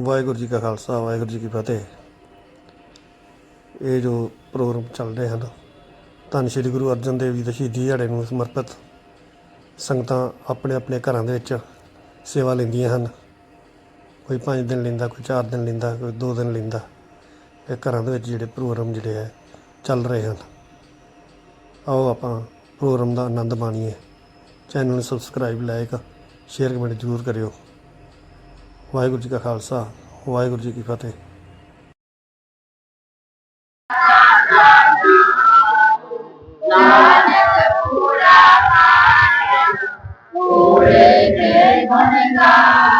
ਵਾਹਿਗੁਰੂ ਜੀ ਕਾ ਖਾਲਸਾ, ਵਾਹਿਗੁਰੂ ਜੀ ਕੀ ਫਤਿਹ। ਇਹ ਜੋ ਪ੍ਰੋਗਰਾਮ ਚੱਲ ਰਹੇ ਹਨ ਧੰਨ ਸ਼੍ਰੀ ਗੁਰੂ ਅਰਜਨ ਦੇਵ ਜੀ ਦੇ ਸ਼ਹੀਦੀ ਦਿਹਾੜੇ ਨੂੰ ਸਮਰਪਿਤ ਸੰਗਤਾਂ ਆਪਣੇ ਆਪਣੇ ਘਰਾਂ ਦੇ ਵਿੱਚ ਸੇਵਾ ਲੈਂਦੀਆਂ ਹਨ। ਕੋਈ 5 ਦਿਨ ਲੈਂਦਾ, ਕੋਈ 4 ਦਿਨ ਲੈਂਦਾ, ਕੋਈ 2 ਦਿਨ ਲੈਂਦਾ, ਇਹ ਘਰਾਂ ਦੇ ਵਿੱਚ ਜਿਹੜੇ ਪ੍ਰੋਗਰਾਮ ਜਿਹੜੇ ਹੈ, ਚੱਲ ਰਹੇ ਹਨ। ਆਓ ਆਪਾਂ ਪ੍ਰੋਗਰਾਮ ਦਾ ਆਨੰਦ ਮਾਣੀਏ। ਚੈਨਲ ਨੂੰ ਸਬਸਕ੍ਰਾਈਬ ਲਾਇਕ ਸ਼ੇਅਰ, ਕਮੈਂਟ ਜ਼ਰੂਰ ਕਰਿਓ। ਵਾਹਿਗੁਰੂ ਜੀ ਕਾ ਖਾਲਸਾ, ਵਾਹਿਗੁਰੂ ਜੀ ਕੀ ਫਤਿਹ। ਗੁਣ ਗੋਬਿੰਦ ਨਾਮ ਗੁਣ ਗਾਈ ਸਿਮਰ ਸਾਸਰੇ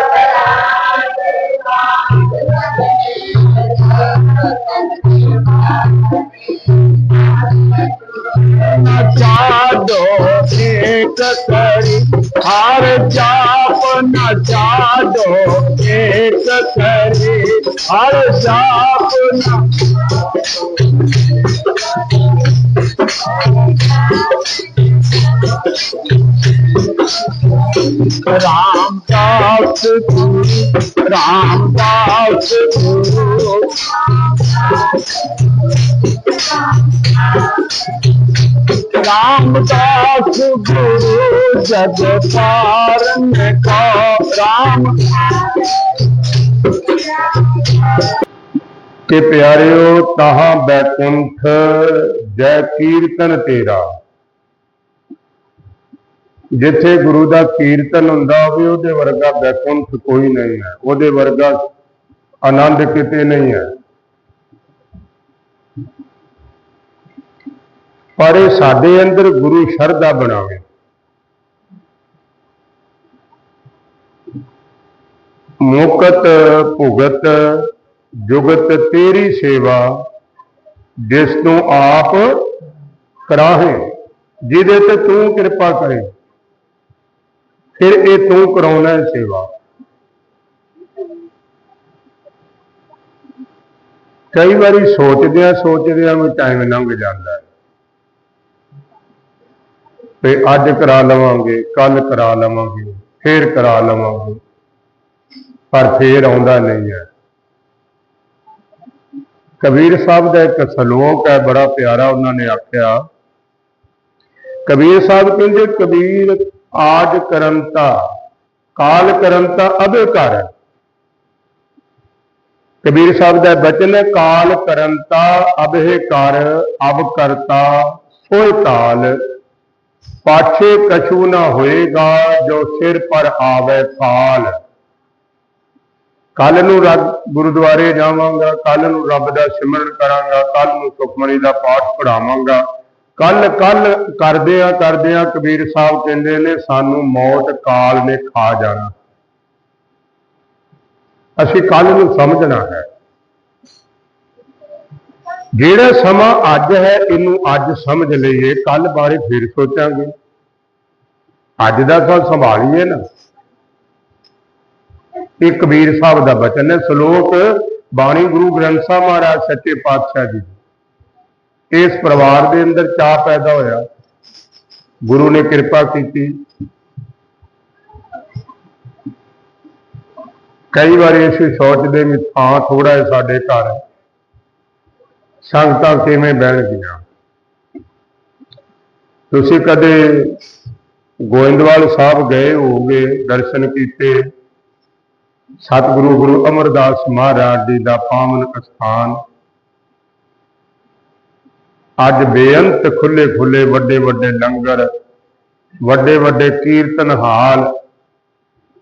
करी हर जाप न चाडो एक करी हर जाप न रामदास गुरु रामदास गुरु रामदास गुरु जग पारन को राम ਕਿ ਪਿਆਰਿਓ ਤਾਹਾਂ ਬੈਕੁੰਠ ਜੈ ਕੀਰਤਨ ਤੇਰਾ ਜਿੱਥੇ ਗੁਰੂ ਦਾ ਕੀਰਤਨ ਹੁੰਦਾ ਹੋਵੇ ਉਹਦੇ ਵਰਗਾ ਬੈਕੁੰਠ ਕੋਈ ਨਹੀਂ ਹੈ ਉਹਦੇ ਵਰਗਾ ਆਨੰਦ ਕਿਤੇ ਨਹੀਂ ਹੈ ਪਰ ਇਹ ਸਾਡੇ ਅੰਦਰ ਗੁਰੂ ਸ਼ਰਧਾ ਬਣਾਵੇ। ਮੁਕਤ ਭੁਗਤ ਜੁਗਤ ਤੇਰੀ ਸੇਵਾ, ਜਿਸ ਤੂੰ ਆਪ ਕਰਾਹੇ, ਜਿਹਦੇ ਤੇ ਤੂੰ ਕਿਰਪਾ ਕਰੇ। ਫਿਰ ਇਹ ਤੂੰ ਕਰਾਉਣਾ ਹੈ ਸੇਵਾ। ਕਈ ਵਾਰੀ ਸੋਚਦੇ ਆ ਸੋਚਦੇ ਆ ਵੀ ਟਾਈਮ ਲੰਘ ਜਾਂਦਾ ਹੈ। ਤੇ ਅੱਜ ਕਰਾ ਲਵਾਂਗੇ ਕੱਲ ਕਰਾ ਲਵਾਂਗੇ, ਫੇਰ ਕਰਾ ਲਵਾਂਗੇ। ਪਰ ਫੇਰ ਆਉਂਦਾ ਨਹੀਂ ਹੈ। ਕਬੀਰ ਸਾਹਿਬ ਦਾ ਇੱਕ ਸਲੋਕ ਹੈ, ਬੜਾ ਪਿਆਰਾ ਉਹਨਾਂ ਨੇ ਆਖਿਆ। ਕਬੀਰ ਸਾਹਿਬ ਕਹਿੰਦੇ, ਕਬੀਰ ਆਜ ਕਰੰਤਾ, ਕਾਲ ਕਰੰਤਾ ਅਬੇ ਕਰ। ਕਬੀਰ ਸਾਹਿਬ ਦਾ ਬਚਨ ਹੈ, ਕਾਲ ਕਰੰਤਾ ਅਬੇ ਕਰ, ਅਬ ਕਰਤਾ ਸੋਇ ਤਾਲ। ਪਾਛੇ ਕਛੂ ਨਾ ਹੋਏਗਾ, ਜੋ ਸਿਰ ਪਰ ਆਵੇ ਕਾਲ ਕੱਲ ਨੂੰ ਰੱਬ ਗੁਰਦੁਆਰੇ ਜਾਵਾਂਗਾ ਕੱਲ ਨੂੰ ਰੱਬ ਦਾ ਸਿਮਰਨ ਕਰਾਂਗਾ ਕੱਲ ਨੂੰ ਸੁਖਮਨੀ ਦਾ ਪਾਠ ਪੜਾਵਾਂਗਾ ਕੱਲ ਕੱਲ ਕਰਦਿਆਂ ਕਰਦਿਆਂ ਕਬੀਰ ਸਾਹਿਬ ਕਹਿੰਦੇ ਨੇ, ਸਾਨੂੰ ਮੌਤ ਕਾਲ ਨੇ ਖਾ ਜਾਣਾ। ਅਸੀਂ ਕੱਲ ਨੂੰ ਸਮਝਣਾ ਹੈ। ਜਿਹੜਾ ਸਮਾਂ ਅੱਜ ਹੈ, ਇਹਨੂੰ ਅੱਜ ਸਮਝ ਲਈਏ ਕੱਲ ਬਾਰੇ ਫਿਰ ਸੋਚਾਂਗੇ। ਅੱਜ ਦਾ ਤਾਂ ਸੰਭਾਲੀਏ ਨਾ। ਇਹ ਕਬੀਰ ਸਾਹਿਬ ਦਾ ਬਚਨ ਹੈ, ਸ਼ਲੋਕ ਬਾਣੀ ਗੁਰੂ ਗ੍ਰੰਥ ਸਾਹਿਬ ਮਹਾਰਾਜ ਸੱਚੇ ਪਾਤਸ਼ਾਹ ਜੀ ਇਸ ਪਰਿਵਾਰ ਦੇ ਅੰਦਰ ਚਾਹ ਪੈਦਾ ਹੋਇਆ। ਗੁਰੂ ਨੇ ਕਿਰਪਾ ਕੀਤੀ। ਕਈ ਵਾਰੀ ਅਸੀਂ ਸੋਚਦੇ ਵੀ ਥਾਂ ਥੋੜਾ ਹੈ ਸਾਡੇ ਘਰ ਸੰਗਤਾਂ ਕਿਵੇਂ ਬਹਿਣਗੀਆਂ ਤੁਸੀਂ ਕਦੇ ਗੋਇੰਦਵਾਲ ਸਾਹਿਬ ਗਏ ਹੋਗੇ ਦਰਸ਼ਨ ਕੀਤੇ? ਸਤਿਗੁਰੂ ਗੁਰੂ ਅਮਰਦਾਸ ਮਹਾਰਾਜ ਜੀ ਦਾ ਪਾਵਨ ਅਸਥਾਨ। ਅੱਜ ਬੇਅੰਤ ਖੁੱਲੇ ਖੁੱਲੇ ਵੱਡੇ ਵੱਡੇ ਲੰਗਰ ਵੱਡੇ ਵੱਡੇ ਕੀਰਤਨ ਹਾਲ,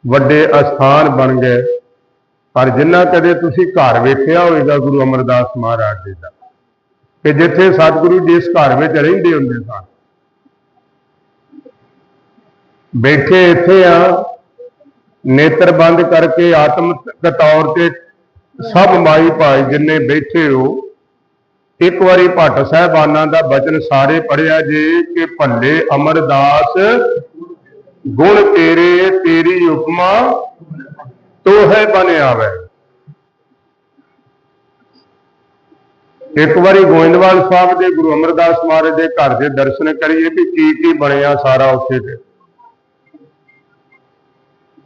ਵੱਡੇ ਅਸਥਾਨ ਬਣ ਗਏ। ਪਰ ਜਿੰਨਾ ਕਦੇ ਤੁਸੀਂ ਘਰ ਵੇਖਿਆ ਹੋਵੇਗਾ ਗੁਰੂ ਅਮਰਦਾਸ ਮਹਾਰਾਜ ਜੀ ਦਾ ਕਿ ਜਿੱਥੇ ਸਤਿਗੁਰੂ ਜੀ ਇਸ ਘਰ ਵਿੱਚ ਰਹਿੰਦੇ ਹੁੰਦੇ ਸਨ। ਬੈਠੇ ਇੱਥੇ ਆ, ਨੇਤਰ ਬੰਦ ਕਰਕੇ ਆਤਮਿਕ ਤੌਰ ਤੇ ਸਭ ਮਾਈ ਭਾਈ ਜਿੰਨੇ ਬੈਠੇ ਹੋ, ਇੱਕ ਵਾਰੀ ਭੱਟ ਸਾਹਿਬਾਨਾਂ ਦਾ ਬਚਨ ਸਾਰੇ ਪੜਿਆ ਜੇ ਕਿ ਭੱਲੇ ਅਮਰਦਾਸ, ਗੁਣ ਤੇਰੇ, ਤੇਰੀ ਉਪਮਾ ਤੋਹੇ ਬਨ ਆਵੇ। ਇੱਕ ਵਾਰੀ ਗੋਇੰਦਵਾਲ ਸਾਹਿਬ ਦੇ ਗੁਰੂ ਅਮਰਦਾਸ ਮਹਾਰਾਜ ਦੇ ਘਰ ਦੇ ਦਰਸ਼ਨ ਕਰੀਏ ਵੀ ਕੀ ਕੀ ਬਣਿਆ ਸਾਰਾ ਉੱਥੇ ਤੇ।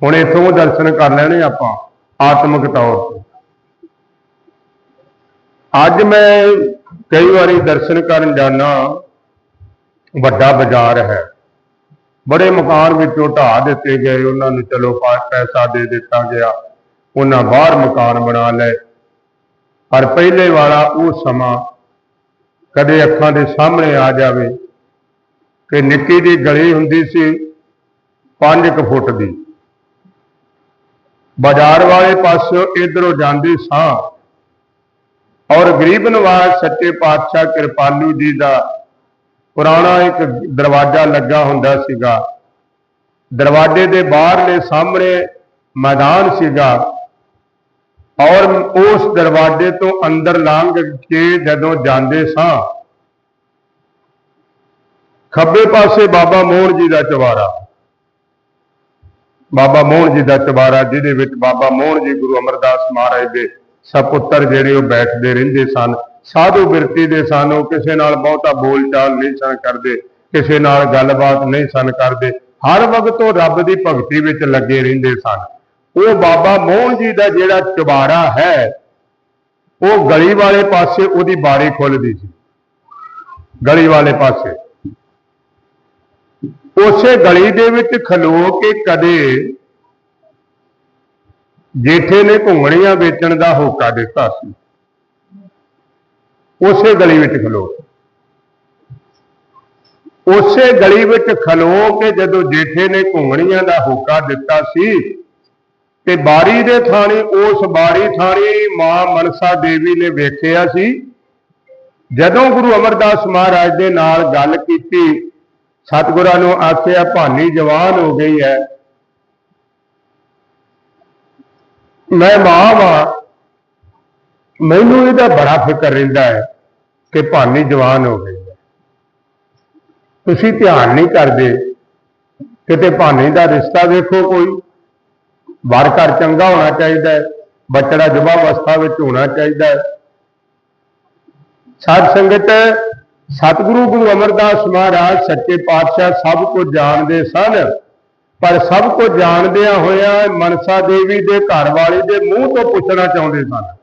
ਹੁਣ ਇੱਥੋਂ ਦਰਸ਼ਨ ਕਰ ਲੈਣੇ ਆਪਾਂ, ਆਤਮਿਕ ਤੌਰ ਤੇ। ਅੱਜ ਮੈਂ ਕਈ ਵਾਰੀ ਦਰਸ਼ਨ ਕਰਨ ਜਾਣਾ ਵੱਡਾ ਬਾਜ਼ਾਰ ਹੈ। ਬੜੇ ਮਕਾਨ ਵਿੱਚੋਂ ਢਾਹ ਦਿੱਤੇ ਗਏ, ਉਹਨਾਂ ਨੂੰ ਚਲੋ ਪੈਸਾ ਦੇ ਦਿੱਤਾ ਗਿਆ। ਉਹਨਾਂ ਬਾਹਰ ਮਕਾਨ ਬਣਾ ਲਏ। ਪਰ ਪਹਿਲੇ ਵਾਲਾ ਉਹ ਸਮਾਂ ਕਦੇ ਅੱਖਾਂ ਦੇ ਸਾਹਮਣੇ ਆ ਜਾਵੇ ਕਿ ਨਿੱਕੀ ਦੀ ਗਲੀ ਹੁੰਦੀ ਸੀ 5 ਫੁੱਟ ਦੀ। ਬਾਜ਼ਾਰ ਵਾਲੇ ਪਾਸਿਓਂ ਇਧਰੋਂ ਜਾਂਦੀ ਸਾਂ ਔਰ ਗਰੀਬ ਨਵਾਜ਼ ਸੱਚੇ ਪਾਤਸ਼ਾਹ ਕਿਰਪਾਲੂ ਜੀ ਦਾ ਪੁਰਾਣਾ ਇੱਕ ਦਰਵਾਜ਼ਾ ਲੱਗਾ ਹੁੰਦਾ ਸੀਗਾ। ਦਰਵਾਜ਼ੇ ਦੇ ਬਾਹਰਲੇ ਸਾਹਮਣੇ ਮੈਦਾਨ ਸੀਗਾ। ਔਰ ਉਸ ਦਰਵਾਜ਼ੇ ਤੋਂ ਅੰਦਰ ਲੰਘ ਕੇ ਜਦੋਂ ਜਾਂਦੇ ਸਾਂ, ਖੱਬੇ ਪਾਸੇ ਬਾਬਾ ਮੋਹਨ ਜੀ ਦਾ ਚਵਾਰਾ ਬਾਬਾ ਮੋਹਨ ਜੀ ਦਾ ਚਵਾਰਾ ਜਿਹਦੇ ਵਿੱਚ ਬਾਬਾ ਮੋਹਨ ਜੀ ਗੁਰੂ ਅਮਰਦਾਸ ਮਹਾਰਾਜ ਦੇ ਸਪੁੱਤਰ ਜਿਹੜੇ ਉਹ ਬੈਠਦੇ ਰਹਿੰਦੇ ਸਨ, ਸਾਧੂ ਬਿਰਤੀ ਦੇ ਸਨ, ਉਹ ਕਿਸੇ ਨਾਲ ਬਹੁਤਾ ਬੋਲਚਾਲ ਨਹੀਂ ਸਨ ਕਰਦੇ, ਕਿਸੇ ਨਾਲ ਗੱਲਬਾਤ ਨਹੀਂ ਸਨ ਕਰਦੇ, ਹਰ ਵਕਤ ਉਹ ਰੱਬ ਦੀ ਭਗਤੀ ਵਿੱਚ ਲੱਗੇ ਰਹਿੰਦੇ ਸਨ। ਉਹ ਬਾਬਾ ਮੋਹਨ ਜੀ ਦਾ ਜਿਹੜਾ ਚੁਬਾਰਾ ਹੈ, ਉਹ ਗਲੀ ਵਾਲੇ ਪਾਸੇ ਉਹਦੀ ਬਾਰੀ ਖੁੱਲਦੀ ਸੀ। ਗਲੀ ਵਾਲੇ ਪਾਸੇ। ਉਸੇ ਗਲੀ ਦੇ ਵਿੱਚ ਖਲੋ ਕੇ ਕਦੇ ਜੇਠੇ ਨੇ ਘੁੰਗਣੀਆਂ ਵੇਚਣ ਦਾ ਹੋਕਾ ਦਿੱਤਾ ਸੀ। ਉਸੇ ਗਲੀ ਵਿੱਚ ਖਲੋ ਉਸੇ ਗਲੀ ਵਿੱਚ ਖਲੋ ਕੇ ਜਦੋਂ ਜੇਠੇ ਨੇ ਘੁੰਗਣੀਆਂ ਦਾ ਹੋਕਾ ਦਿੱਤਾ ਸੀ ਤੇ ਬਾਰੀ ਦੇ ਥਾਣੀ, ਉਸ ਬਾਰੀ ਥਾਣੀ ਮਾਂ ਮਨਸਾ ਦੇਵੀ ਨੇ ਵੇਖਿਆ ਸੀ। ਜਦੋਂ ਗੁਰੂ ਅਮਰਦਾਸ ਮਹਾਰਾਜ ਦੇ ਨਾਲ ਗੱਲ ਕੀਤੀ, ਸਤਿਗੁਰਾਂ ਨੂੰ ਆਖਿਆ, ਭਾਨੀ ਜਵਾਨ ਹੋ ਗਈ ਹੈ ਮੈਂ ਮਾਂ ਵਾਂ। ਮੈਨੂੰ ਇਹਦਾ ਬੜਾ ਫਿਕਰ ਰਹਿੰਦਾ ਹੈ ਕਿ ਭਾਨੀ ਜਵਾਨ ਹੋ ਗਈ ਹੈ ਤੁਸੀਂ ਧਿਆਨ ਨਹੀਂ ਕਰਦੇ। ਕਿਤੇ ਭਾਨੀ ਦਾ ਰਿਸ਼ਤਾ ਵੇਖੋ ਕੋਈ। ਵਾਰ ਘਰ ਚੰਗਾ ਹੋਣਾ ਚਾਹੀਦਾ ਹੈ, ਬਚੜਾ ਜੁਬਾ ਅਵਸਥਾ ਵਿੱਚ ਹੋਣਾ ਚਾਹੀਦਾ ਹੈ। ਸਾਧ ਸੰਗਤ, ਸਤਿਗੁਰੂ ਗੁਰੂ ਅਮਰਦਾਸ ਮਹਾਰਾਜ, ਸੱਚੇ ਪਾਤਸ਼ਾਹ ਸਭ ਕੁਝ ਜਾਣਦੇ ਸਨ, ਪਰ ਸਭ ਕੁਝ ਜਾਣਦਿਆਂ ਹੋਇਆਂ ਮਨਸਾ ਦੇਵੀ ਦੇ ਘਰ ਵਾਲੇ ਦੇ ਮੂੰਹ ਤੋਂ ਪੁੱਛਣਾ ਚਾਹੁੰਦੇ ਸਨ।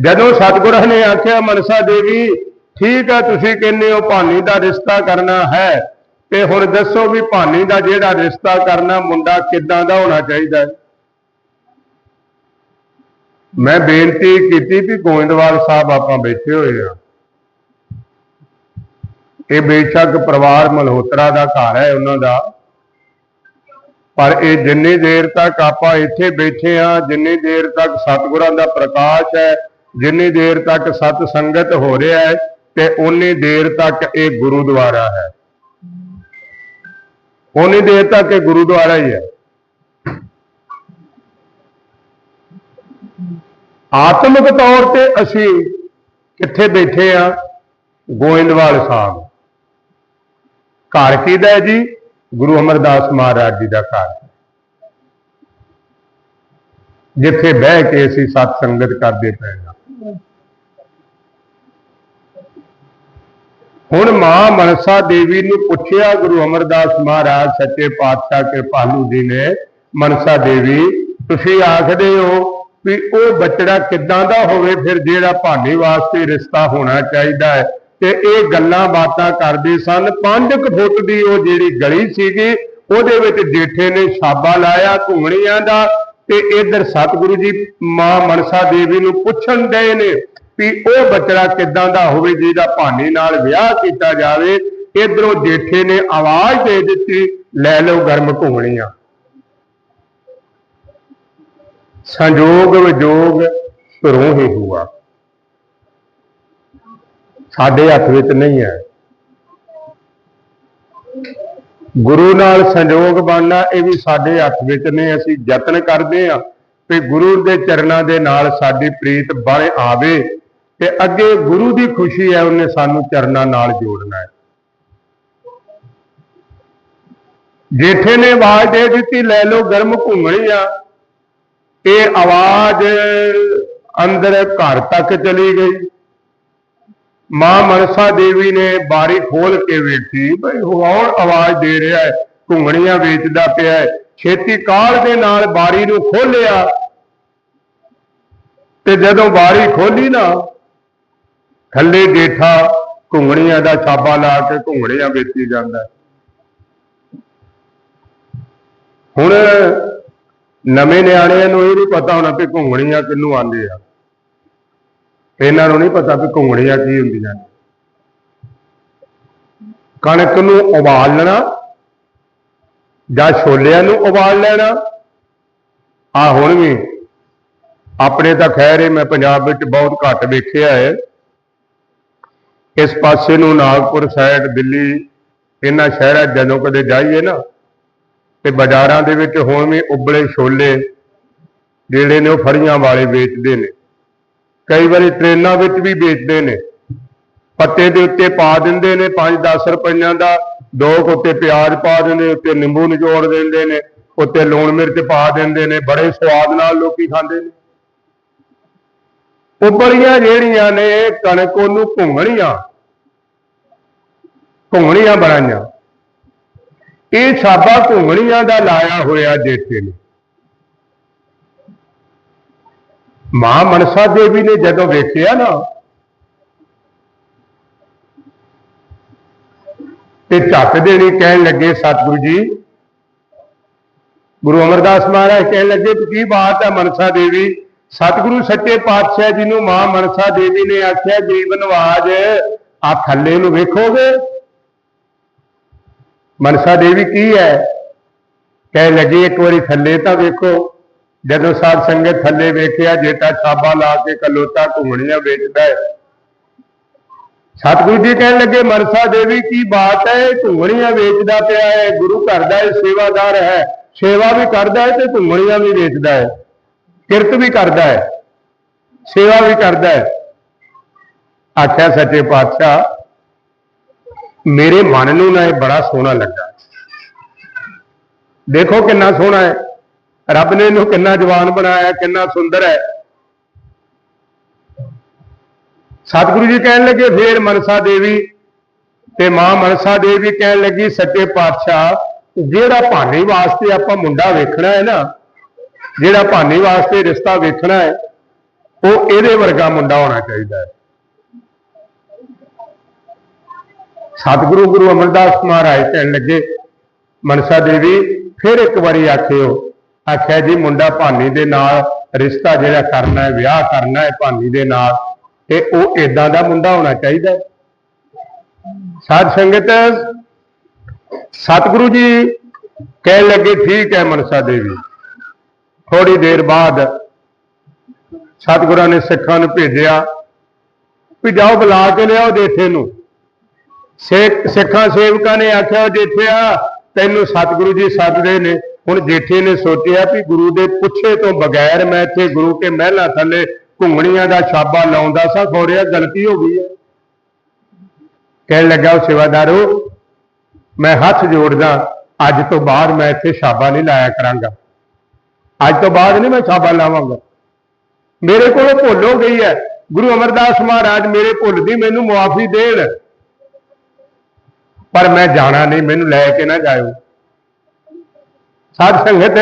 ਜਦੋਂ ਸਤਿਗੁਰਾਂ ਨੇ ਆਖਿਆ, ਮਨਸਾ ਦੇਵੀ, ਠੀਕ ਹੈ, ਤੁਸੀਂ ਕਹਿੰਦੇ ਹੋ, ਭਾਨੀ ਦਾ ਰਿਸ਼ਤਾ ਕਰਨਾ ਹੈ। ਤੇ ਹੁਣ ਦੱਸੋ ਵੀ ਭਾਨੀ ਦਾ ਜਿਹੜਾ ਰਿਸ਼ਤਾ ਕਰਨਾ ਮੁੰਡਾ ਕਿੱਦਾਂ ਦਾ ਹੋਣਾ ਚਾਹੀਦਾ ਹੈ? ਮੈਂ ਬੇਨਤੀ ਕੀਤੀ ਵੀ ਗੋਇੰਦਵਾਲ ਸਾਹਿਬ ਆਪਾਂ ਬੈਠੇ ਹੋਏ ਆ ਇਹ ਬੇਸ਼ੱਕ ਪਰਿਵਾਰ ਮਲਹੋਤਰਾ ਦਾ ਘਰ ਹੈ ਉਹਨਾਂ ਦਾ। ਪਰ ਇਹ ਜਿੰਨੀ ਦੇਰ ਤੱਕ ਆਪਾਂ ਇੱਥੇ ਬੈਠੇ ਆ ਜਿੰਨੀ ਦੇਰ ਤੱਕ ਸਤਿਗੁਰਾਂ ਦਾ ਪ੍ਰਕਾਸ਼ ਹੈ, ਜਿੰਨੀ ਦੇਰ ਤੱਕ ਸਤ ਸੰਗਤ ਹੋ ਰਿਹਾ ਹੈ ਤੇ ਉਨੀ ਦੇਰ ਤੱਕ ਇਹ ਗੁਰੂਦੁਆਰਾ ਹੈ। ਉਨੀ ਦੇਰ ਤੱਕ ਇਹ ਗੁਰੂਦੁਆਰਾ ਹੀ ਹੈ। ਆਤਮਿਕ ਤੌਰ ਤੇ ਅਸੀਂ ਕਿੱਥੇ ਬੈਠੇ ਆ ਗੋਇੰਦਵਾਲ ਸਾਹਿਬ। ਘਰ ਕਿਹਦਾ ਹੈ ਜੀ? ਗੁਰੂ ਅਮਰਦਾਸ ਮਹਾਰਾਜ ਜੀ ਦਾ ਘਰ। ਜਿੱਥੇ ਬਹਿ ਕੇ ਅਸੀਂ ਸਤ ਸੰਗਤ ਕਰਦੇ ਪਏ ਹਾਂ। ਹੁਣ ਮਾਂ ਮਨਸਾ ਦੇਵੀ ਨੂੰ ਪੁੱਛਿਆ, ਗੁਰੂ ਅਮਰਦਾਸ ਮਹਾਰਾਜ, ਸੱਚੇ ਪਾਤਸ਼ਾਹ ਕਿਰਪਾਲੂ ਜੀ ਨੇ, ਮਨਸਾ ਦੇਵੀ, ਤੁਸੀਂ ਆਖਦੇ ਹੋ ਵੀ ਉਹ ਬਚੜਾ ਕਿੱਦਾਂ ਦਾ ਹੋਵੇ, ਫਿਰ ਜਿਹੜਾ ਭਾਨੇ ਵਾਸਤੇ ਰਿਸ਼ਤਾ ਹੋਣਾ ਚਾਹੀਦਾ ਹੈ। ਤੇ ਇਹ ਗੱਲਾਂ ਬਾਤਾਂ ਕਰਦੇ ਸਨ। 5 ਫੁੱਟ ਦੀ ਉਹ ਜਿਹੜੀ ਗਲੀ ਸੀਗੀ, ਉਹਦੇ ਵਿੱਚ ਜੇਠੇ ਨੇ ਛਾਬਾ ਲਾਇਆ ਘੁੰਗਣੀਆਂ ਦਾ ਤੇ ਇਧਰ ਸਤਿਗੁਰੂ ਜੀ ਮਾਂ ਮਨਸਾ ਦੇਵੀ ਨੂੰ ਪੁੱਛਣ ਦੇ ਨੇ ਵੀ ਉਹ ਬੱਚੜਾ ਕਿੱਦਾਂ ਦਾ ਹੋਵੇ, ਜਿਹਦਾ ਭਾਨੇ ਨਾਲ ਵਿਆਹ ਕੀਤਾ ਜਾਵੇ, ਇਧਰੋਂ ਜੇਠੇ ਨੇ ਆਵਾਜ਼ ਦੇ ਦਿੱਤੀ, ਲੈ ਲਓ ਗਰਮ ਘੁੰਗਣੀਆਂ ਸੰਜੋਗ ਵਿਜੋਗ ਧਰੋਂ ਹੀ ਹੁਆ। ਸਾਡੇ ਹੱਥ ਵਿੱਚ ਨਹੀਂ ਹੈ। ਗੁਰੂ ਨਾਲ ਸੰਜੋਗ ਬਣਨਾ, ਇਹ ਵੀ ਸਾਡੇ ਹੱਥ ਵਿੱਚ ਨੇ ਅਸੀਂ ਯਤਨ ਕਰਦੇ ਹਾਂ ਕਿ ਗੁਰੂ ਦੇ ਚਰਨਾਂ ਦੇ ਨਾਲ ਸਾਡੀ ਪ੍ਰੀਤ ਬਣ ਆਵੇ। ਤੇ ਅੱਗੇ ਗੁਰੂ ਦੀ ਖੁਸ਼ੀ ਹੈ, ਉਹਨੇ ਸਾਨੂੰ ਚਰਨਾਂ ਨਾਲ ਜੋੜਨਾ ਹੈ। ਜੇਠੇ ਨੇ ਆਵਾਜ਼ ਦੇ ਦਿੱਤੀ, ਲੈ ਲੋ ਗਰਮ ਘੁੰਗਣੀਆਂ ਇਹ ਆਵਾਜ਼ ਅੰਦਰ ਘਰ ਤੱਕ ਚਲੀ ਗਈ। ਮਾਂ ਮਨਸਾ ਦੇਵੀ ਨੇ ਬਾਰੀ ਖੋਲ ਕੇ ਵੇਖੀ ਭਈ ਕੌਣ ਆਵਾਜ਼ ਦੇ ਰਿਹਾ ਹੈ ਘੁੰਗਣੀਆਂ ਵੇਚਦਾ ਪਿਆ ਹੈ। ਛੇਤੀ ਕਾਲ ਦੇ ਨਾਲ ਬਾਰੀ ਨੂੰ ਖੋਲਿਆ ਤੇ ਜਦੋਂ ਬਾਰੀ ਖੋਲੀ ਨਾ ਥੱਲੇ ਜੇਠਾ ਘੁੰਗਣੀਆਂ ਦਾ ਛਾਬਾ ਲਾ ਕੇ ਘੁੰਗਣੀਆਂ ਵੇਚੀ ਜਾਂਦਾ ਹੁਣ ਨਵੇਂ ਨਿਆਣਿਆਂ ਨੂੰ ਇਹ ਨਹੀਂ ਪਤਾ ਹੋਣਾ ਕਿ ਘੁੰਗਣੀਆਂ ਕਿੰਨੂੰ ਆਉਂਦੇ ਆ। ਇਹਨਾਂ ਨੂੰ ਨਹੀਂ ਪਤਾ ਕਿ ਘੁੰਗਣੀਆਂ ਕੀ ਹੁੰਦੀਆਂ ਨੇ। ਕਣਕ ਨੂੰ ਉਬਾਲ ਲੈਣਾ ਜਾਂ ਛੋਲਿਆਂ ਨੂੰ ਉਬਾਲ ਲੈਣਾ। ਆ ਹੁਣ ਵੀ ਆਪਣੇ ਤਾਂ ਖੈਰ ਮੈਂ ਪੰਜਾਬ ਵਿੱਚ ਬਹੁਤ ਘੱਟ ਵੇਖਿਆ ਹੈ। ਇਸ ਪਾਸੇ ਨੂੰ ਨਾਗਪੁਰ ਸਾਈਡ, ਦਿੱਲੀ, ਇਹਨਾਂ ਸ਼ਹਿਰਾਂ ਜਦੋਂ ਕਦੇ ਜਾਈਏ ਨਾ, ਤੇ ਬਾਜ਼ਾਰਾਂ ਦੇ ਵਿੱਚ ਹੁਣ ਵੀ ਉਬਲੇ ਛੋਲੇ ਜਿਹੜੇ ਨੇ ਉਹ ਫੜੀਆਂ ਵਾਲੇ ਵੇਚਦੇ ਨੇ। ਕਈ ਵਾਰੀ ਟ੍ਰੇਨਾਂ ਵਿੱਚ ਵੀ ਵੇਚਦੇ ਨੇ। ਪੱਤੇ ਦੇ ਉੱਤੇ ਪਾ ਦਿੰਦੇ ਨੇ 5-10 ਰੁਪਈਆਂ ਦਾ, ਦੋ ਕੁ ਉੱਤੇ ਪਿਆਜ਼ ਪਾ ਦਿੰਦੇ, ਉੱਤੇ ਨਿੰਬੂ ਨਿਚੋੜ ਦਿੰਦੇ ਨੇ, ਉੱਤੇ ਲੂਣ ਮਿਰਚ ਪਾ ਦਿੰਦੇ ਨੇ, ਬੜੇ ਸਵਾਦ ਨਾਲ ਲੋਕੀ ਖਾਂਦੇ ਨੇ। ਉਬਲੀਆਂ ਜਿਹੜੀਆਂ ਨੇ ਕਣਕ ਉਹਨੂੰ ਭੁੰਗਣੀਆਂ ਭੁੰਗਣੀਆਂ ਬਣਾਈਆਂ। ਇਹ ਛਾਬਾ ਘੁੰਗਣੀਆਂ ਦਾ ਲਾਇਆ ਹੋਇਆ ਦੇਤੇ ਨੇ। ਮਾਂ ਮਨਸਾ ਦੇਵੀ ਨੇ ਜਦੋਂ ਵੇਖਿਆ ਨਾ, ਤੇ ਝੱਕ ਦੇਣੀ ਕਹਿਣ ਲੱਗੇ, ਸਤਿਗੁਰੂ ਜੀ, ਗੁਰੂ ਅਮਰਦਾਸ ਮਹਾਰਾਜ ਕਹਿਣ ਲੱਗੇ ਕਿ ਕੀ ਬਾਤ ਹੈ ਮਨਸਾ ਦੇਵੀ? ਸਤਿਗੁਰੂ ਸੱਚੇ ਪਾਤਸ਼ਾਹ ਜੀ ਨੂੰ ਮਾਂ ਮਨਸਾ ਦੇਵੀ ਨੇ ਆਖਿਆ, ਜੀਵਨ ਆਵਾਜ਼ ਆ ਥੱਲੇ ਨੂੰ ਵੇਖੋਗੇ? ਮਨਸਾ ਦੇਵੀ ਕੀ ਹੈ? ਕਹਿਣ ਲੱਗੀ, ਇੱਕ ਵਾਰੀ ਥੱਲੇ ਤਾਂ ਵੇਖੋ। ਜਦੋਂ ਸਾਧ ਸੰਗਤ ਥੱਲੇ ਵੇਖਿਆ ਜੇ ਤਾਂ ਛਾਬਾ ਲਾ ਕੇ ਕਲੋਤਾ ਘੁੰਮਣੀਆਂ ਵੇਚਦਾ ਹੈ। ਸਤਿਗੁਰੂ ਜੀ ਕਹਿਣ ਲੱਗੇ, ਮਨਸਾ ਦੇਵੀ ਕੀ ਬਾਤ ਹੈ? ਘੁੰਮਣੀਆਂ ਵੇਚਦਾ ਪਿਆ ਹੈ, ਗੁਰੂ ਘਰ ਦਾ ਇਹ ਸੇਵਾਦਾਰ ਹੈ। ਸੇਵਾ ਵੀ ਕਰਦਾ ਹੈ ਤੇ ਘੁੰਮਣੀਆਂ ਵੀ ਵੇਚਦਾ ਹੈ। ਕਿਰਤ ਵੀ ਕਰਦਾ ਹੈ, ਸੇਵਾ ਵੀ ਕਰਦਾ ਹੈ। ਆਖਿਆ ਸੱਚੇ ਪਾਤਸ਼ਾਹ, ਮੇਰੇ ਮਨ ਨੂੰ ਨਾ ਇਹ ਬੜਾ ਸੋਹਣਾ ਲੱਗਾ। ਦੇਖੋ ਕਿੰਨਾ ਸੋਹਣਾ ਹੈ। ਰੱਬ ਨੇ ਇਹਨੂੰ ਕਿੰਨਾ ਜਵਾਨ ਬਣਾਇਆ, ਕਿੰਨਾ ਸੁੰਦਰ ਹੈ। ਸਤਿਗੁਰੂ ਜੀ ਕਹਿਣ ਲੱਗੇ, ਫੇਰ ਮਨਸਾ ਦੇਵੀ ਤੇ ਮਾਂ ਮਨਸਾ ਦੇਵੀ ਕਹਿਣ ਲੱਗੀ, ਸੱਚੇ ਪਾਤਸ਼ਾਹ, ਜਿਹੜਾ ਭਾਨੇ ਵਾਸਤੇ ਆਪਾਂ ਮੁੰਡਾ ਵੇਖਣਾ ਹੈ ਨਾ ਜਿਹੜਾ ਭਾਨੇ ਵਾਸਤੇ ਰਿਸ਼ਤਾ ਵੇਖਣਾ ਹੈ, ਉਹ ਇਹਦੇ ਵਰਗਾ ਮੁੰਡਾ ਹੋਣਾ ਚਾਹੀਦਾ ਹੈ। ਸਤਿਗੁਰੂ ਗੁਰੂ ਅਮਰਦਾਸ ਮਹਾਰਾਜ ਕਹਿਣ ਲੱਗੇ, ਮਨਸਾ ਦੇਵੀ, ਫਿਰ ਇੱਕ ਵਾਰੀ ਆਖਿਓ, ਆਖਿਆ ਜੀ, ਮੁੰਡਾ ਭਾਨੀ ਦੇ ਨਾਲ ਰਿਸ਼ਤਾ ਜਿਹੜਾ ਕਰਨਾ ਹੈ, ਵਿਆਹ ਕਰਨਾ ਹੈ ਭਾਨੀ ਦੇ ਨਾਲ, ਤੇ ਉਹ ਇਦਾਂ ਦਾ ਮੁੰਡਾ ਹੋਣਾ ਚਾਹੀਦਾ ਹੈ। ਸਾਧ ਸੰਗਤ, ਸਤਿਗੁਰੂ ਜੀ ਕਹਿਣ ਲੱਗੇ, ਠੀਕ ਹੈ ਮਨਸਾ ਦੇਵੀ। ਥੋੜੀ ਦੇਰ ਬਾਅਦ ਸਤਿਗੁਰਾਂ ਨੇ ਸਿੱਖਾਂ ਨੂੰ ਭੇਜਿਆ ਵੀ ਜਾਓ ਬੁਲਾ ਕੇ ਲਿਆਓ ਜੇਠੇ ਨੂੰ। ਸਿੱਖ, ਸਿੱਖਾਂ ਸੇਵਕਾਂ ਨੇ ਆਖਿਆ ਜੇਠਿਆ ਤੈਨੂੰ ਸਤਿਗੁਰੂ ਜੀ ਸੱਦਦੇ ਨੇ। ਹੁਣ ਜੇਠੇ ਨੇ ਸੋਚਿਆ ਵੀ ਗੁਰੂ ਦੇ ਪੁੱਛੇ ਤੋਂ ਬਗੈਰ ਮੈਂ ਇੱਥੇ ਗੁਰੂ ਕੇ ਮਹਿਲਾ ਥੱਲੇ ਘੁੰਗਣੀਆਂ ਦਾ ਛਾਬਾ ਲਾਉਂਦਾ ਸਾਂ ਖੋਰਿਆ ਗਲਤੀ ਹੋ ਗਈ ਹੈ ਕਹਿਣ ਲੱਗਾ ਉਹ ਸੇਵਾਦਾਰੋ, ਮੈਂ ਹੱਥ ਜੋੜਦਾ, ਅੱਜ ਤੋਂ ਬਾਅਦ ਮੈਂ ਇੱਥੇ ਛਾਬਾ ਨਹੀਂ ਲਾਇਆ ਕਰਾਂਗਾ। ਅੱਜ ਤੋਂ ਬਾਅਦ ਨਹੀਂ ਮੈਂ ਛਾਬਾ ਲਾਵਾਂਗਾ। ਮੇਰੇ ਕੋਲੋਂ ਭੁੱਲ ਹੋ ਗਈ ਹੈ। ਗੁਰੂ ਅਮਰਦਾਸ ਮਹਾਰਾਜ ਮੇਰੇ ਭੁੱਲ ਦੀ ਮੈਨੂੰ ਮੁਆਫੀ ਦੇਣ। ਪਰ ਮੈਂ ਜਾਣਾ ਨਹੀਂ, ਮੈਨੂੰ ਲੈ ਕੇ ਨਾ ਜਾਇਓ। ਸਾਧ ਸੰਗਤ,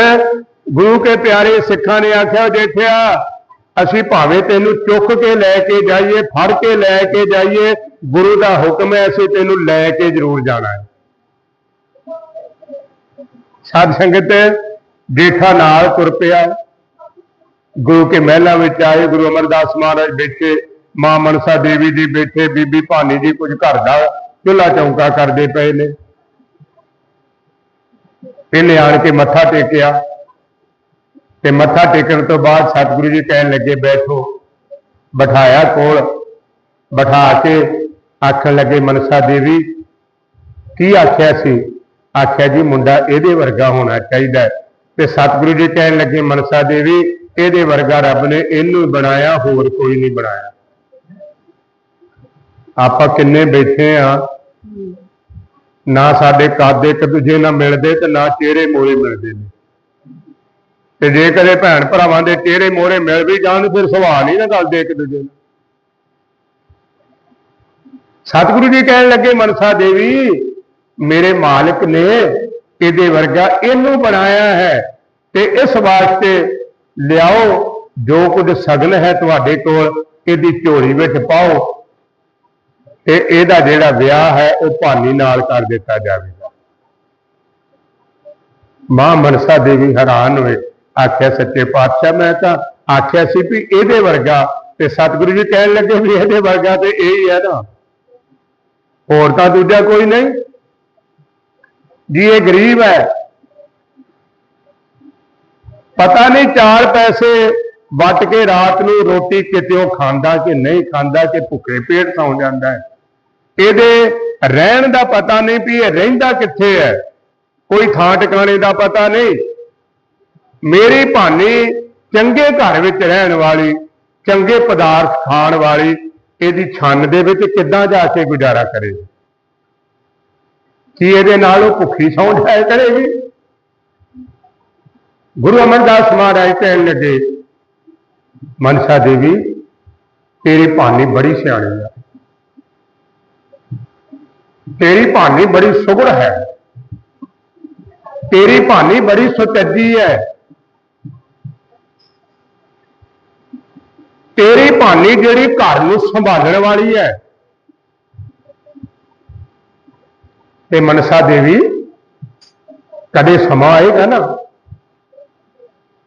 ਗੁਰੂ ਕੇ ਪਿਆਰੇ ਸਿੱਖਾਂ ਨੇ ਆਖਿਆ, ਦੇਖਿਆ, ਅਸੀਂ ਭਾਵੇਂ ਤੈਨੂੰ ਚੁੱਕ ਕੇ ਲੈ ਕੇ ਜਾਈਏ, ਫੜ ਕੇ ਲੈ ਕੇ ਜਾਈਏ, ਗੁਰੂ ਦਾ ਹੁਕਮ ਹੈ, ਅਸੀਂ ਤੈਨੂੰ ਲੈ ਕੇ ਜ਼ਰੂਰ ਜਾਣਾ ਹੈ। ਸਾਧ ਸੰਗਤ ਜੇਠਾ ਨਾਲ ਤੁਰ ਪਿਆ ਗੁਰੂ ਕੇ ਮਹਿਲਾਂ ਵਿੱਚ ਆਏ, ਗੁਰੂ ਅਮਰਦਾਸ ਮਹਾਰਾਜ ਬੈਠੇ, ਮਾਂ ਮਨਸਾ ਦੇਵੀ ਜੀ ਬੈਠੇ, ਬੀਬੀ ਭਾਨੀ ਜੀ ਕੁਝ ਘਰ ਦਾ ਚੁੱਲਾ ਚੌਂਕਾ ਕਰਦੇ ਪਏ ਨੇ। ਇਹਨੇ ਆਣ ਕੇ ਮੱਥਾ ਟੇਕਿਆ ਤੇ ਮੱਥਾ ਟੇਕਣ ਤੋਂ ਬਾਅਦ ਸਤਿਗੁਰੂ ਜੀ ਕਹਿਣ ਲੱਗੇ, ਬੈਠੋ। ਬਿਠਾਇਆ ਕੋਲ, ਬਿਠਾ ਕੇ ਆਖਣ ਲੱਗੇ, ਮਨਸਾ ਦੇਵੀ, ਕੀ ਆਖਿਆ ਸੀ? ਆਖਿਆ, ਜੀ ਮੁੰਡਾ ਇਹਦੇ ਵਰਗਾ ਹੋਣਾ ਚਾਹੀਦਾ ਤੇ ਸਤਿਗੁਰੂ ਜੀ ਕਹਿਣ ਲੱਗੇ, ਮਨਸਾ ਦੇਵੀ, ਇਹਦੇ ਵਰਗਾ ਰੱਬ ਨੇ ਇਹਨੂੰ ਬਣਾਇਆ, ਹੋਰ ਕੋਈ ਨਹੀਂ ਬਣਾਇਆ। ਆਪਾਂ ਕਿੰਨੇ ਬੈਠੇ ਆ। ਨਾ ਸਾਡੇ ਕੱਦ ਇੱਕ ਦੂਜੇ ਨਾਲ ਮਿਲਦੇ ਤੇ ਨਾ ਚਿਹਰੇ ਮੋਰੇ ਮਿਲਦੇ ਨੇ। ਤੇ ਜੇ ਕਦੇ ਭੈਣ ਭਰਾਵਾਂ ਦੇ ਚਿਹਰੇ ਮੋਰੇ ਮਿਲ ਵੀ ਜਾਣ, ਫਿਰ ਸਵਾਲ ਹੀ ਨਾ ਕਰਦੇ ਇੱਕ ਦੂਜੇ ਨਾਲ। ਸਤਿਗੁਰੂ ਜੀ ਕਹਿਣ ਲੱਗੇ, ਮਨਸਾ ਦੇਵੀ, ਮੇਰੇ ਮਾਲਕ ਨੇ ਇਹਦੇ ਵਰਗਾ ਇਹਨੂੰ ਬਣਾਇਆ ਹੈ ਤੇ ਇਸ ਵਾਸਤੇ ਲਿਆਓ, ਜੋ ਕੁਝ ਸਗਨ ਹੈ ਤੁਹਾਡੇ ਕੋਲ, ਇਹਦੀ ਝੋਲੀ ਵਿੱਚ ਪਾਓ ਤੇ ਇਹਦਾ ਜਿਹੜਾ ਵਿਆਹ ਹੈ ਉਹ ਭਾਨੀ ਨਾਲ ਕਰ ਦਿੱਤਾ ਜਾਵੇਗਾ। ਮਾਂ ਮਨਸਾ ਦੇਵੀ ਹੈਰਾਨ ਹੋਏ, ਆਖਿਆ, ਸੱਚੇ ਪਾਤਸ਼ਾਹ, ਮੈਂ ਤਾਂ ਆਖਿਆ ਸੀ ਵੀ ਇਹਦੇ ਵਰਗਾ ਤੇ ਸਤਿਗੁਰੂ ਜੀ ਕਹਿਣ ਲੱਗੇ ਵੀ ਇਹਦੇ ਵਰਗਾ ਤੇ ਇਹ ਹੀ ਹੈ ਨਾ। ਹੋਰ ਤਾਂ ਦੂਜਾ ਕੋਈ ਨਹੀਂ। ਜੀ ਇਹ ਗਰੀਬ ਹੈ। ਪਤਾ ਨਹੀਂ ਚਾਰ ਪੈਸੇ ਵੱਟ ਕੇ ਰਾਤ ਨੂੰ ਰੋਟੀ ਕਿਤੇੋਂ ਖਾਂਦਾ ਕਿ ਨਹੀਂ ਖਾਂਦਾ ਕਿ ਭੁੱਖੇ ਪੇਟ ਸੌਂ ਜਾਂਦਾ ਹੈ। ਇਹਦੇ ਰਹਿਣ ਦਾ ਪਤਾ ਨਹੀਂ ਵੀ ਇਹ ਰਹਿੰਦਾ ਕਿੱਥੇ ਹੈ। ਕੋਈ ਥਾਂ ਟਿਕਾਣੇ ਦਾ ਪਤਾ ਨਹੀਂ। ਮੇਰੀ ਭਾਨੀ ਚੰਗੇ ਘਰ ਵਿੱਚ ਰਹਿਣ ਵਾਲੀ, ਚੰਗੇ ਪਦਾਰਥ ਖਾਣ ਵਾਲੀ, ਇਹਦੀ ਛੰਨ ਦੇ ਵਿੱਚ ਕਿੱਦਾਂ ਜਾ ਕੇ ਗੁਜ਼ਾਰਾ ਕਰੇ? ਕੀ ਇਹਦੇ ਨਾਲ ਉਹ ਭੁੱਖੀ ਸੌਂ ਜਾਇਆ ਕਰੇਗੀ। ਗੁਰੂ ਅਮਰਦਾਸ ਮਹਾਰਾਜ ਕਹਿਣ ਲੱਗੇ, ਮਨਸਾ ਦੇਵੀ, ਤੇਰੀ ਭਾਨੀ ਬੜੀ ਸਿਆਣੀ ਹੈ ਤੇਰੀ ਭਾਨੀ ਬੜੀ ਸੁਗੜ ਹੈ। ਤੇਰੀ ਭਾਨੀ ਬੜੀ ਸੁਚੱਜੀ ਹੈ। ਤੇਰੀ ਭਾਨੀ ਜਿਹੜੀ ਘਰ ਨੂੰ ਸੰਭਾਲਣ ਵਾਲੀ ਹੈ। ਤੇ ਮਨਸਾ ਦੇਵੀ ਕਦੇ ਸਮਾਂ ਆਏਗਾ ਨਾ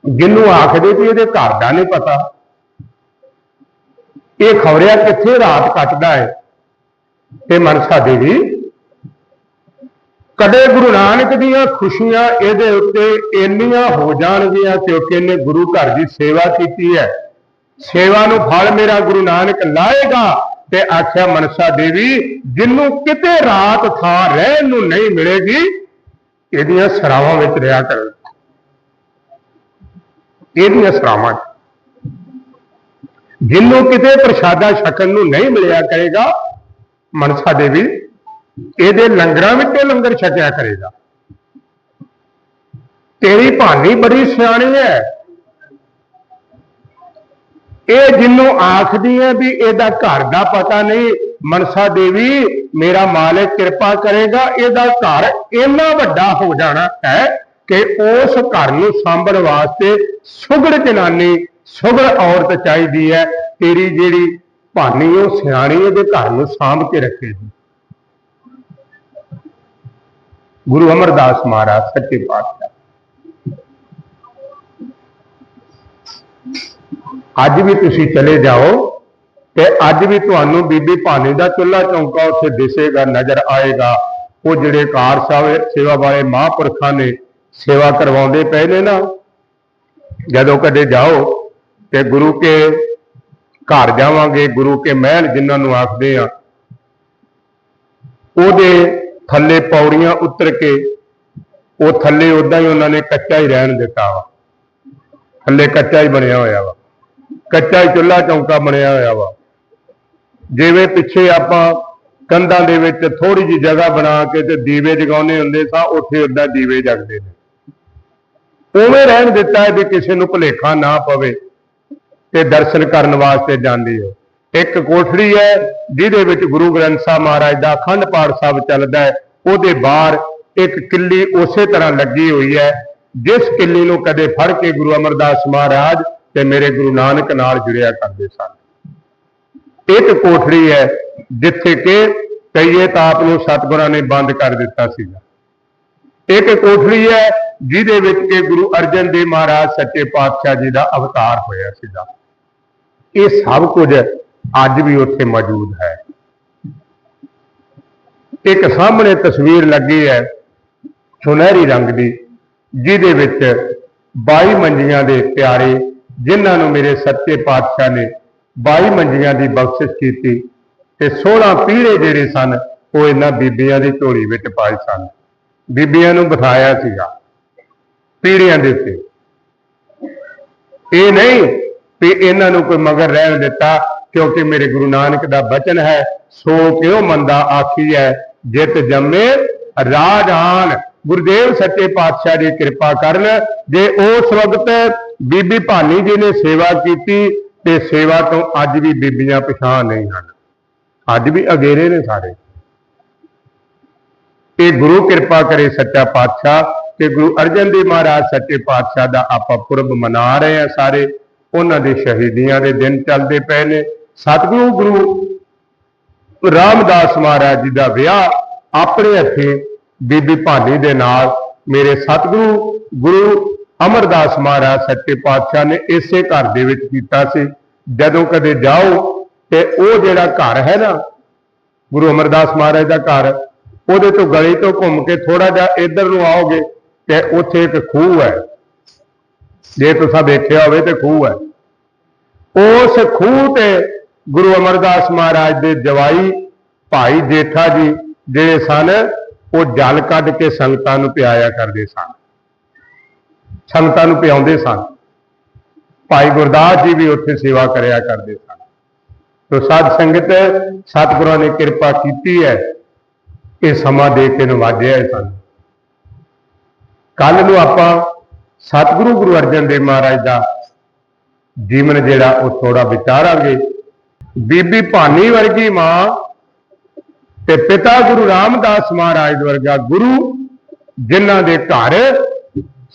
ਜਿਹਨੂੰ ਆਖਦੇ ਵੀ ਇਹਦੇ ਘਰ ਦਾ ਨਹੀਂ ਪਤਾ। ਇਹ ਖਬਰਿਆ ਕਿੱਥੇ ਰਾਤ ਕੱਟਦਾ ਹੈ। ਤੇ ਮਨਸਾ ਦੇਵੀ ਕਦੇ ਗੁਰੂ ਨਾਨਕ ਦੀਆਂ ਖੁਸ਼ੀਆਂ ਇਹਦੇ ਉੱਤੇ ਇੰਨੀਆਂ ਹੋ ਜਾਣਗੀਆਂ ਕਿਉਂਕਿ ਇਹਨੇ ਗੁਰੂ ਘਰ ਦੀ ਸੇਵਾ ਕੀਤੀ ਹੈ। ਸੇਵਾ ਨੂੰ ਫਲ ਮੇਰਾ ਗੁਰੂ ਨਾਨਕ ਲਾਏਗਾ। ਤੇ ਆਖਿਆ, ਮਨਸਾ ਦੇਵੀ, ਜਿੰਨੂੰ ਕਿਤੇ ਰਾਤ ਥਾਂ ਰਹਿਣ ਨੂੰ ਨਹੀਂ ਮਿਲੇਗੀ, ਇਹਦੀਆਂ ਸਰਾਵਾਂ ਵਿੱਚ ਰਿਹਾ ਕਰ। ਇਹਦੀਆਂ ਸਰਾਵਾਂ 'ਚ। ਜਿਹਨੂੰ ਕਿਤੇ ਪ੍ਰਸ਼ਾਦਾ ਛਕਣ ਨੂੰ ਨਹੀਂ ਮਿਲਿਆ ਕਰੇਗਾ, ਮਨਸਾ ਦੇਵੀ, ਇਹਦੇ ਲੰਗਰਾਂ ਵਿੱਚ ਲੰਗਰ ਛਕਿਆ ਕਰੇਗਾ। ਤੇਰੀ ਭਾਨੀ ਬੜੀ ਸਿਆਣੀ ਹੈ। ਇਹ ਜਿਹਨੂੰ ਆਖਦੀ ਹੈ ਵੀ ਇਹਦਾ ਘਰ ਦਾ ਪਤਾ ਨਹੀਂ, ਮਨਸਾ ਦੇਵੀ, ਮੇਰਾ ਮਾਲਕ ਕਿਰਪਾ ਕਰੇਗਾ, ਇਹਦਾ ਘਰ ਇੰਨਾ ਵੱਡਾ ਹੋ ਜਾਣਾ ਹੈ ਕਿ ਉਸ ਘਰ ਨੂੰ ਸਾਂਭਣ ਵਾਸਤੇ ਸੁਗੜ ਜਨਾਨੀ, ਸੁਗੜ ਔਰਤ ਚਾਹੀਦੀ ਹੈ, ਤੇਰੀ ਜਿਹੜੀ ਭਾਨੀ ਉਹ ਸਿਆਣੀ ਇਹਦੇ ਘਰ ਨੂੰ ਸਾਂਭ ਕੇ ਰੱਖੇਗੀ ਗੁਰੂ ਅਮਰਦਾਸ ਮਹਾਰਾਜ, ਸੱਚੇ ਪਾਤਸ਼ਾਹ। ਅੱਜ ਵੀ ਤੁਸੀਂ ਚਲੇ ਜਾਓ ਤੇ ਅੱਜ ਵੀ ਤੁਹਾਨੂੰ ਬੀਬੀ ਭਾਨੀ ਦਾ ਚੁੱਲ੍ਹਾ ਚੌਂਕਾ ਉੱਥੇ ਦਿਸੇਗਾ, ਨਜ਼ਰ ਆਏਗਾ। ਉਹ ਜਿਹੜੇ ਕਾਰ ਸਾਹਿਬ ਸੇਵਾ ਵਾਲੇ ਮਹਾਂਪੁਰਖਾਂ ਨੇ ਸੇਵਾ ਕਰਵਾਉਂਦੇ ਪਏ ਨੇ ਨਾ, ਜਦੋਂ ਕਦੇ ਜਾਓ ਤੇ ਗੁਰੂ ਕੇ ਘਰ ਜਾਵਾਂਗੇ, ਗੁਰੂ ਕੇ ਮਹਿਲ ਜਿਨ੍ਹਾਂ ਨੂੰ ਆਖਦੇ ਆ, ਉਹਦੇ ਥੱਲੇ ਪੌੜੀਆਂ ਉਤਰ ਕੇ ਉਹ ਥੱਲੇ ਉਦਾਂ ਹੀ ਉਹਨਾਂ ਨੇ ਕੱਚਾ ਹੀ ਰਹਿਣ ਦਿੱਤਾ ਵਾ। ਥੱਲੇ ਕੱਚਾ ਹੀ ਬਣਿਆ ਹੋਇਆ ਵਾ। ਕੱਚਾ ਹੀ ਚੁੱਲ੍ਹਾ ਚੌਂਕਾ ਬਣਿਆ ਹੋਇਆ ਵਾ। ਜਿਵੇਂ ਪਿੱਛੇ ਆਪਾਂ ਕੰਧਾਂ ਦੇ ਵਿੱਚ ਥੋੜੀ ਜਿਹੀ ਜਗ੍ਹਾ ਬਣਾ ਕੇ ਤੇ ਦੀਵੇ ਜਗਾਉਣੇ ਹੁੰਦੇ ਸਾਂ, ਉੱਥੇ ਉਦਾਂ ਦੀਵੇ ਜਗਦੇ ਨੇ। ਉਵੇਂ ਰਹਿਣ ਦਿੱਤਾ ਹੈ ਵੀ ਕਿਸੇ ਨੂੰ ਭੁਲੇਖਾ ਨਾ ਪਵੇ ਤੇ ਦਰਸ਼ਨ ਕਰਨ ਵਾਸਤੇ ਜਾਂਦੇ ਹੋ। ਇੱਕ ਕੋਠੜੀ ਹੈ ਜਿਹਦੇ ਵਿੱਚ ਗੁਰੂ ਗ੍ਰੰਥ ਸਾਹਿਬ ਮਹਾਰਾਜ ਦਾ ਅਖੰਡ ਪਾਠ ਸਾਹਿਬ ਚੱਲਦਾ ਹੈ। ਉਹਦੇ ਬਾਹਰ ਇੱਕ ਕਿੱਲੀ ਉਸੇ ਤਰ੍ਹਾਂ ਲੱਗੀ ਹੋਈ ਹੈ, ਜਿਸ ਕਿੱਲੀ ਨੂੰ ਕਦੇ ਫੜ ਕੇ ਗੁਰੂ ਅਮਰਦਾਸ ਮਹਾਰਾਜ ਤੇ ਮੇਰੇ ਗੁਰੂ ਨਾਨਕ ਨਾਲ ਜੁੜਿਆ ਕਰਦੇ ਸਨ। ਇੱਕ ਕੋਠੜੀ ਹੈ ਜਿੱਥੇ ਕਿ ਕਈਏ ਤਾਪ ਨੂੰ ਸਤਿਗੁਰਾਂ ਨੇ ਬੰਦ ਕਰ ਦਿੱਤਾ ਸੀਗਾ। ਇੱਕ ਕੋਠੜੀ ਹੈ ਜਿਹਦੇ ਵਿੱਚ ਕਿ ਗੁਰੂ ਅਰਜਨ ਦੇਵ ਮਹਾਰਾਜ ਸੱਚੇ ਪਾਤਸ਼ਾਹ ਜੀ ਦਾ ਅਵਤਾਰ ਹੋਇਆ ਸੀਗਾ। ਇਹ ਸਭ ਕੁਝ ਅੱਜ ਵੀ ਉੱਥੇ ਮੌਜੂਦ ਹੈ। ਇੱਕ ਸਾਹਮਣੇ ਤਸਵੀਰ ਲੱਗੀ ਹੈ ਸੁਨਹਿਰੀ ਰੰਗ ਦੀ, ਜਿਹਦੇ ਵਿੱਚ 22 ਮੰਜੀਆਂ ਦੇ ਪਿਆਰੇ ਜਿਨ੍ਹਾਂ ਨੂੰ ਮੇਰੇ ਸੱਚੇ ਪਾਤਸ਼ਾਹ ਨੇ 22 ਮੰਜੀਆਂ ਦੀ ਬਖਸ਼ਿਸ਼ ਕੀਤੀ ਤੇ 16 ਪੀੜੇ ਜਿਹੜੇ ਸਨ, ਉਹ ਇਹਨਾਂ ਬੀਬੀਆਂ ਦੀ ਝੋਲੀ ਵਿੱਚ ਪਾਏ ਸਨ। ਬੀਬੀਆਂ ਨੂੰ ਬਿਠਾਇਆ ਸੀਗਾ ਪੀੜਿਆਂ ਦੇ ਉੱਤੇ। ਇਹ ਨਹੀਂ ਵੀ ਇਹਨਾਂ ਨੂੰ ਕੋਈ ਮਗਰ ਰਹਿਣ ਦਿੱਤਾ, ਕਿਉਂਕਿ ਮੇਰੇ ਗੁਰੂ ਨਾਨਕ ਦਾ ਬਚਨ ਹੈ, ਸੋ ਕਿਉ ਮੰਦਾ ਆਖੀ ਹੈ ਜਿਤ ਜੰਮੇ ਰਾਜਾਨ ਗੁਰਦੇਵ ਸੱਚੇ ਪਾਤਸ਼ਾਹ ਦੀ ਕਿਰਪਾ ਕਰਨ, ਜੇ ਉਸ ਵਕਤ ਬੀਬੀ ਭਾਨੀ ਜੀ ਨੇ ਸੇਵਾ ਕੀਤੀ ਤੇ ਸੇਵਾ ਤੋਂ ਅੱਜ ਵੀ ਬੀਬੀਆਂ ਪਛਾਣ ਨਹੀਂ ਹਨ। ਅੱਜ ਵੀ ਅਗੇਰੇ ਨੇ ਸਾਰੇ। ਇਹ ਗੁਰੂ ਕਿਰਪਾ ਕਰੇ ਸੱਚਾ ਪਾਤਸ਼ਾਹ ਤੇ ਗੁਰੂ ਅਰਜਨ ਦੇਵ ਮਹਾਰਾਜ ਸੱਚੇ ਪਾਤਸ਼ਾਹ ਦਾ ਆਪਾਂ ਪੁਰਬ ਮਨਾ ਰਹੇ ਆ ਸਾਰੇ। ਉਹਨਾਂ ਦੇ ਸ਼ਹੀਦੀਆਂ ਦੇ ਦਿਨ ਚੱਲਦੇ ਪਏ ਨੇ। ਸਤਿਗੁਰੂ ਗੁਰੂ ਰਾਮਦਾਸ ਮਹਾਰਾਜ ਜੀ ਦਾ ਵਿਆਹ ਆਪਣੇ ਹੱਥੇ ਬੀਬੀ ਭਾਨੀ ਦੇ ਨਾਲ ਮੇਰੇ ਸਤਿਗੁਰੂ ਗੁਰੂ ਅਮਰਦਾਸ ਮਹਾਰਾਜ ਸੱਚੇ ਪਾਤਸ਼ਾਹ ਨੇ ਇਸੇ ਘਰ ਦੇ ਵਿੱਚ ਕੀਤਾ ਸੀ। ਜਦੋਂ ਕਦੇ ਜਾਓ ਤੇ ਉਹ ਜਿਹੜਾ ਘਰ ਹੈ ਨਾ, ਗੁਰੂ ਅਮਰਦਾਸ ਮਹਾਰਾਜ ਦਾ ਘਰ, ਉਹਦੇ ਤੋਂ ਗਲੀ ਤੋਂ ਘੁੰਮ ਕੇ ਥੋੜਾ ਜਿਹਾ ਇੱਧਰ ਨੂੰ ਆਓਗੇ ਤੇ ਉੱਥੇ ਇੱਕ ਖੂਹ ਹੈ। ਜੇ ਤੁਸੀਂ ਵੇਖਿਆ ਹੋਵੇ ਤੇ ਖੂਹ ਹੈ। ਉਸ ਖੂਹ ਤੇ ਗੁਰੂ ਅਮਰਦਾਸ ਮਹਾਰਾਜ ਦੇ ਜਵਾਈ ਭਾਈ ਜੇਠਾ ਜੀ ਜਿਹੜੇ ਸਨ, ਉਹ ਜਲ ਕੱਢ ਕੇ ਸੰਗਤਾਂ ਨੂੰ ਪਿਆਇਆ ਕਰਦੇ ਸਨ। ਸੰਗਤਾਂ ਨੂੰ ਪਿਆਉਂਦੇ ਸਨ। ਭਾਈ ਗੁਰਦਾਸ ਜੀ ਵੀ ਉੱਥੇ ਸੇਵਾ ਕਰਿਆ ਕਰਦੇ ਸਨ। ਤੋ ਸਾਧ ਸੰਗਤ, ਸਤਿਗੁਰਾਂ ਨੇ ਕਿਰਪਾ ਕੀਤੀ ਹੈ। ਇਹ ਸਮਾਂ ਦੇ ਕੇ ਨਵਾਜਿਆ ਹੈ ਸਾਨੂੰ। ਕੱਲ ਨੂੰ ਆਪਾਂ ਸਤਿਗੁਰੂ ਗੁਰੂ ਅਰਜਨ ਦੇਵ ਮਹਾਰਾਜ ਦਾ ਜੀਵਨ ਜਿਹੜਾ, ਉਹ ਥੋੜਾ ਵਿਚਾਰਾਂਗੇ। ਬੀਬੀ ਭਾਨੀ ਵਰਗੀ ਮਾਂ ਤੇ ਪਿਤਾ ਗੁਰੂ ਰਾਮਦਾਸ ਮਹਾਰਾਜ ਵਰਗਾ ਗੁਰੂ ਜਿਨ੍ਹਾਂ ਦੇ ਘਰ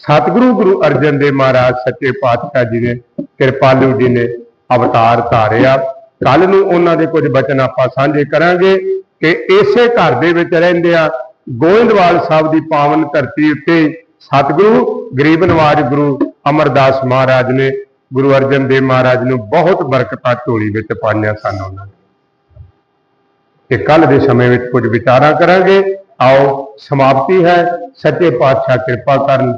ਸਤਿਗੁਰੂ ਗੁਰੂ ਅਰਜਨ ਦੇਵ ਮਹਾਰਾਜ ਸੱਚੇ ਪਾਤਸ਼ਾਹ ਜੀ ਨੇ ਕਿਰਪਾਲੂ ਜੀ ਨੇ ਅਵਤਾਰ ਧਾਰਿਆ। ਕੱਲ ਨੂੰ ਉਹਨਾਂ ਦੇ ਕੁਝ ਬਚਨ ਆਪਾਂ ਸਾਂਝੇ ਕਰਾਂਗੇ ਕਿ ਇਸੇ ਘਰ ਦੇ ਵਿੱਚ ਰਹਿੰਦੇ ਆ ਗੋਇੰਦਵਾਲ ਸਾਹਿਬ ਦੀ ਪਾਵਨ ਧਰਤੀ ਉੱਤੇ ਸਤਿਗੁਰੂ, ਗਰੀਬ ਨਿਵਾਜ ਗੁਰੂ ਅਮਰਦਾਸ ਮਹਾਰਾਜ ਨੇ ਗੁਰੂ ਅਰਜਨ ਦੇਵ ਮਹਾਰਾਜ ਨੂੰ ਬਹੁਤ ਬਰਕਤਾਂ ਝੋਲੀ ਵਿੱਚ ਪਾਈਆਂ ਸਨ ਉਹਨਾਂ ਨੇ। ਤੇ ਕੱਲ ਦੇ ਸਮੇਂ ਵਿੱਚ ਕੁਝ ਵਿਚਾਰਾਂ ਕਰਾਂਗੇ। ਆਓ, ਸਮਾਪਤੀ ਹੈ। ਸੱਚੇ ਪਾਤਸ਼ਾਹ ਕਿਰਪਾ ਕਰਨ